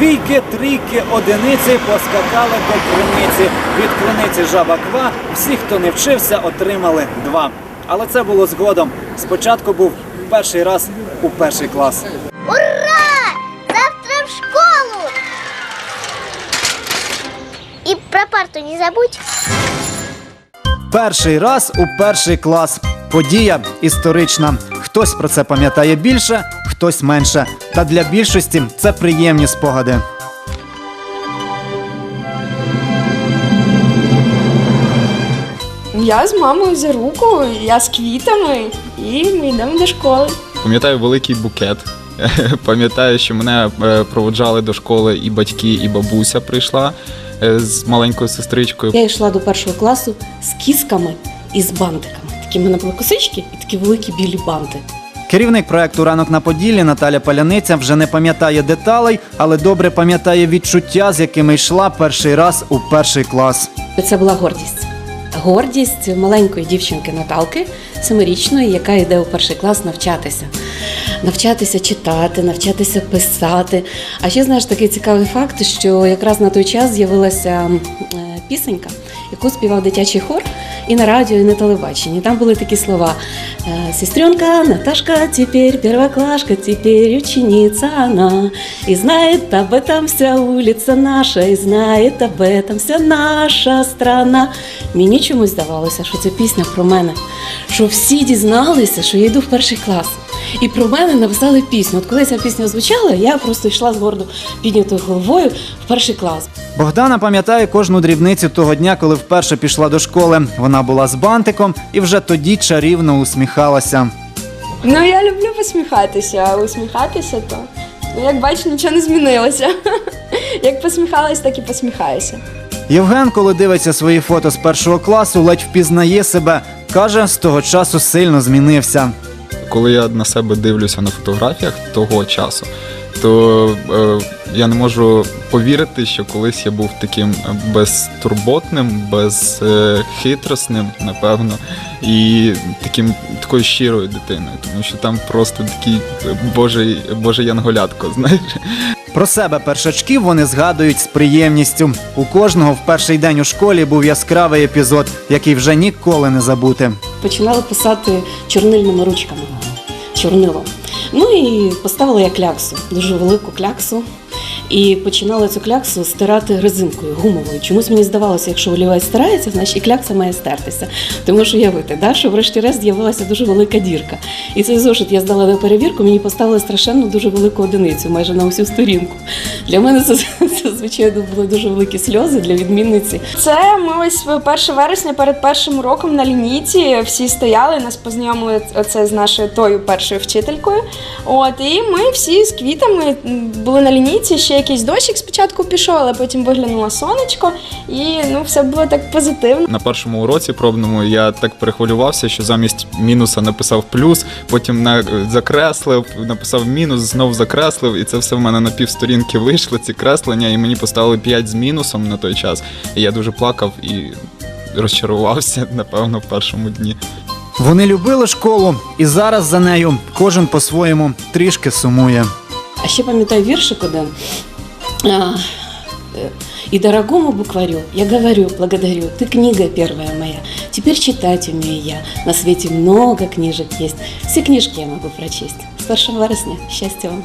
Двійки, трійки, одиниці поскакали до криниці. Від криниці жаба ква. Всі, хто не вчився, отримали два. Але це було згодом. Спочатку був перший раз у перший клас. Ура! Завтра в школу! И про парту не забудь. Перший раз у перший клас. Подія історична. Хтось про це пам'ятає більше, хтось менше. Та для більшості це приємні спогади. Я з мамою за руку, я з квітами, і ми йдемо до школи. Пам'ятаю великий букет. Пам'ятаю, що мене е, проводжали до школи і батьки, і бабуся прийшла е, з маленькою сестричкою. Я йшла до першого класу з кісками і з бантиками. Такі в мене були косички і такі великі білі банти. Керівник проекту Ранок на Поділлі Наталя Паляниця вже не пам'ятає деталей, але добре пам'ятає відчуття, з якими йшла перший раз у перший клас. Це була гордість. Гордість маленької дівчинки Наталки, семирічної, яка йде у перший клас навчатися. Навчатися читати, навчатися писати. А ще знаєш такий цікавий факт, що якраз на той час з'явилася е, пісенька, яку співав дитячий хор і на радіо, і на телебаченні. Там були такі слова: е, Сестренка, Наташка, теперь первоклашка, теперь ученица она. И знает об этом вся улица наша, і знает об этом вся наша страна. Мені чомусь здавалося, що це пісня про мене, що всі дізналися, що я йду в перший клас. І про мене написали пісню. От коли ця пісня звучала, я просто йшла з гордо піднятою головою в перший клас. Богдана пам'ятає кожну дрібницю того дня, коли вперше пішла до школи. Вона була з бантиком і вже тоді чарівно усміхалася. Ну я люблю посміхатися, а усміхатися то. Ну, як бачиш, нічого не змінилося. Як посміхалась, так і посміхаюся. Євген, коли дивиться свої фото з першого класу, ледь впізнає себе. Каже, з того часу сильно змінився. Коли я на себе дивлюся на фотографіях того часу, то е, я не можу повірити, що колись я був таким безтурботним, безхитростним, напевно, і таким такою щирою дитиною, тому що там просто такий е, божий, божий янголятко, знаєш. Про себе першачків вони згадують з приємністю. У кожного в перший день у школі був яскравий епізод, який вже ніколи не забути. Починала писати чорнильними ручками, чорнилом. Ну і поставила я кляксу, дуже велику кляксу. І починала цю кляксу стирати резинкою гумовою. Чомусь мені здавалося, якщо олівець стирається, значить і клякса має стертися. Ти можеш уявити, да, що врешті-решт з'явилася дуже велика дірка. І цей зошит я здала на перевірку, мені поставили страшенно дуже велику одиницю, майже на усю сторінку. Для мене це, це звичайно, були дуже великі сльози для відмінниці. Це ми ось 1 вересня перед першим роком на лінійці всі стояли, нас познайомили оце з нашою тою першою вчителькою. От і ми всі з квітами були на лінійці. Ще якийсь дощик спочатку пішов, але потім виглянуло сонечко, і ну все було так позитивно. На першому уроці пробному я так перехвилювався, що замість мінуса написав плюс, потім на, закреслив, написав мінус, знов закреслив, і це все в мене на півсторінки вийшло, ці креслення, і мені поставили 5 з мінусом на той час. І я дуже плакав і розчарувався, напевно, в першому дні. Вони любили школу, і зараз за нею кожен по-своєму трішки сумує. А ще пам'ятаю віршик один. Э, И дорогому букварю я говорю, благодарю, ты книга первая моя. Теперь читать умею я. На свете много книжек есть. Все книжки я могу прочесть. С 1 вересня. Счастья вам.